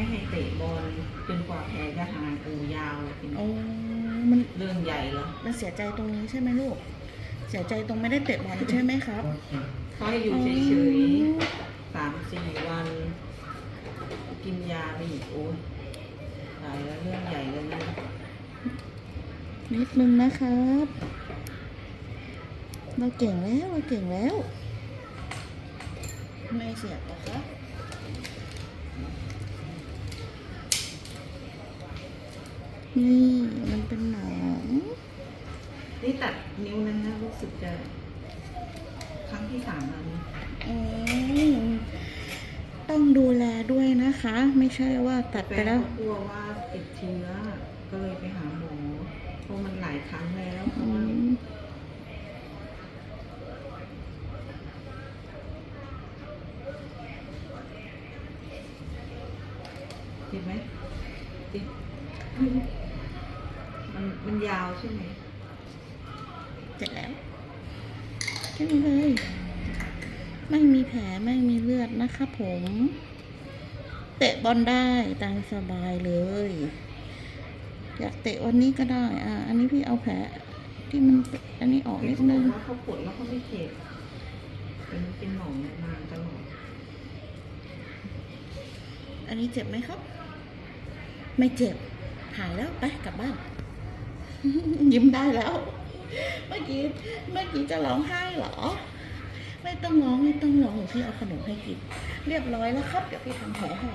ไม่ให้เตะบอลจนกว่าแผลจะหายปูยาวเป็นโอ้มันเรื่องใหญ่แล้วมันเสียใจตรงนี้ใช่ไหมลูก เสียใจตรงไม่ได้เตะบอลใช่ไหมครับเขาให้อยู่เฉยๆสามสี่วัน กินยาไปอีกโอ้ยตายแล้วเรื่องใหญ่เลยนะนิดนึงนะครับ เราเก่งแล้วเราเก่งแล้ว ไม่เสียบเหรอคะ นี่มันเป็นหนองนี่ตัดนิ้วนั้นนะรู้สึกจะครั้งที่สามแล้วนะอืมต้องดูแลด้วยนะคะ ไม่ใช่ว่าตัดแฟไปนแล้ว เขากลัวว่าติดเชื้อก็เลยไปหาหมอเพราะมันหลายครั้งแล้วเพอืราะว่ามติดไหมติด มันมันยาวใช่ไหมเสร็จแล้วแค่นี้เลย ไม่มีแผลไม่มีเลือดนะคะผม เตะบอลได้ตามสบายเลย อยากเตะวันนี้ก็ได้ อ่า อันนี้พี่เอาแผลที่มันเป็นอันนี้ออกนิดนึงเขาบอกว่าเขาปวดแล้วเขาไม่เจ็บเป็นเป็นหนองนานตลอดอันนี้เจ็บไหมครับ ไม่เจ็บ หายแล้วไปกลับบ้าน ยิ้มได้แล้ว เมื่อกี้เมื่อกี้จะร้องไห้เหรอ ไม่ต้องร้องไม่ต้องร้องพี่เอาขนมให้กิน เรียบร้อยแล้วครับ เดี๋ยวพี่ทำแผลให้